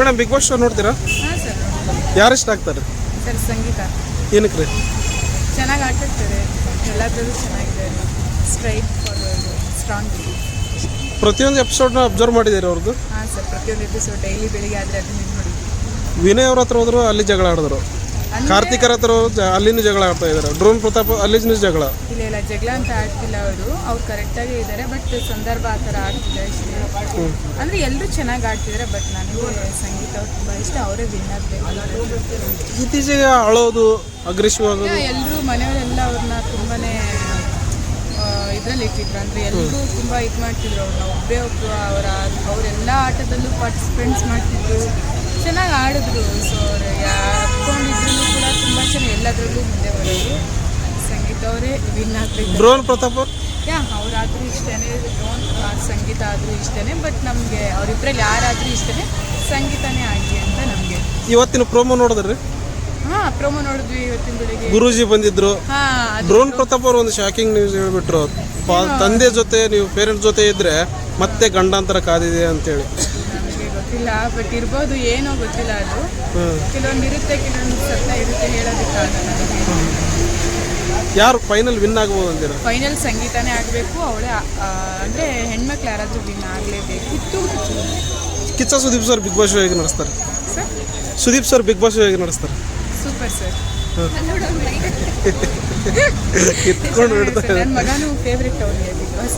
Madam big boss show ನೋಡ್ತೀರಾ? ಹಾಂ sir ಯಾರು ಇಷ್ಟ ಆಗ್ತಾರೆ? ಸರ್ ಸಂಗೀತ. ಏನಕ್ಕೆ ರೀ? ಚೆನ್ನಾಗಿ ಆಟಾಡ್ತಾರೆ ಎಲ್ಲದರಲ್ಲೂ ಚೆನ್ನಾಗಿದೆ. ಸ್ಟ್ರೈಟ್ ಫಾರ್ವರ್ಡ್ ಸ್ಟ್ರಾಂಗ್ ಪ್ರತಿಯೊಂದು ಎಪಿಸೋಡ್ನ ಅಬ್ಸರ್ವ್ ಮಾಡಿದ್ದೀರಿ ಅವ್ರದ್ದು? ಹಾಂ ಸರ್ ಪ್ರತಿಯೊಂದು ಎಪಿಸೋಡ್ ಡೈಲಿ ಬೆಳಿಗ್ಗೆ ಆದರೆ ಅದನ್ನ ಇದು ನೋಡಿ ವಿನಯ್ ಅವ್ರ ಹತ್ರ ಹೋದ್ರು ಅಲ್ಲಿ ಜಗಳ ಆಡಿದ್ರು. ಕಾರ್ತಿಕರ ಹತ್ರ ಹೋದ್ರು ಜ- ಅಲ್ಲಿನೂ ಜಗಳ ಆಡ್ತಾ ಇದ್ದಾರೆ. ಡ್ರೋನ್ ಪ್ರತಾಪ್ ಅಲ್ಲಿನೂ ಜಗಳ. ಇಲ್ಲ ಇಲ್ಲ ಜಗಳ ಅಂತ ಆಡ್ತಿಲ್ಲ ಅವರು. ಅವ್ರು ಕರೆಕ್ಟಾಗೇ ಇದ್ದಾರೆ ಬಟ್ ಸಂದರ್ಭ ಆ ಥರ ಅಷ್ಟೇ ಅಂದರೆ ಎಲ್ಲರೂ ಚೆನ್ನಾಗಿ ಆಡ್ತಿದ್ದಾರೆ ಬಟ್ ನನಗೆ ಸಂಗೀತ ಅವ್ರು ತುಂಬ ಇಷ್ಟ ಅವರೇ ವಿನ್ ಆಗ್ಬೇಕು ಇತ್ತೀಚೆಗೆ ಅಳೋದು ಅಗ್ರೆಸಿವ್ ಆಗೋದು ಎಲ್ಲರೂ ಮನೆಯವರೆಲ್ಲ ಅವ್ರನ್ನ ತುಂಬಾನೇ ಇದರಲ್ಲಿ ಇಟ್ಟಿದ್ರು. ಅಂದ್ರೆ ಎಲ್ಲರೂ ತುಂಬ ಇದು ಮಾಡ್ತಿದ್ರು ಅವ್ರನ್ನ. ಒಬ್ಬೇ ಒಬ್ಬರು ಅವರ ಅವರೆಲ್ಲ ಆಟದಲ್ಲೂ ಪಾರ್ಟಿಸಿಪೆಂಟ್ಸ್ ಮಾಡ್ತಿದ್ರು. ಚೆನ್ನಾಗಿ ಆಡಿದ್ರು. ಸೊ ಅವ್ರು ಯಾಕೊಂಡಿದ್ರು ಕೂಡ ತುಂಬ ಚೆನ್ನಾಗಿ ಎಲ್ಲದರಲ್ಲೂ ಮುಂದೆ ಬರೋದು ಸಂಗೀತ ಅವರೇ ವಿನ್ ಆಗ್ತಿದ್ರು ಡ್ರೋನ್ ಪ್ರತಾಪ್ ಅವ್ರು? ಯಾ ಅವರಾದರೂ ಇಷ್ಟೇ ಡ್ರೋನ್ ಸಂಗೀತ ಆದರೂ ಇಷ್ಟೇ ಬಟ್ ನಮಗೆ ಅವರಿಬ್ಬರಲ್ಲಿ ಯಾರಾದರೂ ಇಷ್ಟೇ ಸಂಗೀತನೇ ಆಗಿ ಅಂತ ನಮಗೆ. ಇವತ್ತಿನ ಪ್ರೋಮೋ ನೋಡಿದ್ರಿ? ಹಾ ಪ್ರೋಮೋ ನೋಡಿದ್ವಿ ಇವತ್ತಿನ ಬೆಳಿಗ್ಗೆ. ಗುರೂಜಿ ಬಂದಿದ್ರು. ಹಾಂ ಡ್ರೋನ್ ಪ್ರತಾಪ್ ಅವರು ಒಂದು ಶಾಕಿಂಗ್ ನ್ಯೂಸ್ ಹೇಳ್ಬಿಟ್ರು. ಪಾ- ತಂದೆ ಜೊತೆ ನೀವು ಪೇರೆಂಟ್ಸ್ ಜೊತೆ ಇದ್ರೆ ಮತ್ತೆ ಗಂಡಾಂತರ ಕಾದಿದೆ ಅಂತೇಳಿ. ನಮಗೆ ಗೊತ್ತಿಲ್ಲ ಬಟ್ ಇರ್ಬೋದು ಏನೋ ಗೊತ್ತಿಲ್ಲ ಅದು. ಹ್ಮ್. ಕೆಲವೊಂದು ಇರುತ್ತೆ ಕೆಲವೊಂದು ಸತ್ಯ ಇರುತ್ತೆ ಹೇಳೋದಕ್ಕಾಗಲ್ಲ ನನಗೆ ಯಾರು ಫೈನಲ್ ವಿನ್ ಆಗ್ಬೋದು ಅಂದಿರ ಫೈನಲ್ ಸಂಗೀತನೇ ಆಗಬೇಕು ಅವಳೇ ಅಂದರೆ ಹೆಣ್ಮಕ್ಳು ಯಾರಾದರೂ win ಆಗಲೇಬೇಕಿತ್ತು Kichcha Sudeep sir Bigg Boss ಹೇಗೆ ನಡೆಸ್ತಾರೆ? Sir Sudeep sir Bigg Boss ಹೇಗೆ ನಡೆಸ್ತಾರೆ? ಸೂಪರ್ ಸರ್ ಕಿತ್ಕೊಂಡು ಬಿಡ್ತಾರೆ ನನ್ನ ಮಗನೂ ಫೇವ್ರೆಟ್ ಅವನಿಗೆ ಬಿಗ್ ಬಾಸ್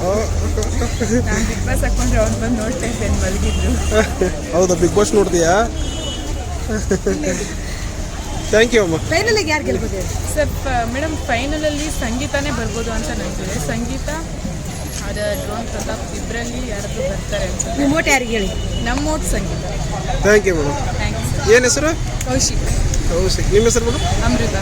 ನಾನು ಬಿಗ್ ಬಾಸ್ ಹಾಕೊಂಡ್ರೆ ಅವ್ನು ಬಂದು ನೋಡ್ತಾ ಇದ್ದೇನೆ ಮಲಗಿದ್ರು ಹೌದಾ ಬಿಗ್ ಬಾಸ್ ನೋಡ್ತೀಯಾ? ಥ್ಯಾಂಕ್ ಯು ಅಮ್ಮ. ಫೈನಲಿಗೆ ಯಾರು ಗೆಲ್ಬೋದು? ಸರ್ ಮೇಡಮ್ ಫೈನಲಲ್ಲಿ ಸಂಗೀತನೇ ಬರ್ಬೋದು ಅಂತ ನನಗಿದೆ ಸಂಗೀತ ಅದ ಡ್ರೋನ್ ಪ್ರತಾಪ್ ಇಬ್ಬರಲ್ಲಿ ಯಾರಾದರೂ ಬರ್ತಾರೆ ಅಂತ. ನಿಮ್ಮ ಓಟ್ ಯಾರಿಗೆ ಹೇಳಿ? ನಮ್ಮ vote Sangeetha. Thank you madam you ಏನು ಹೆಸರು? ಕೌಶಿಕ್. ಕೌಶಿಕ್. ನಿಮ್ಮ ಹೆಸರು ಮೇಡಮ್ ಅಮೃತ.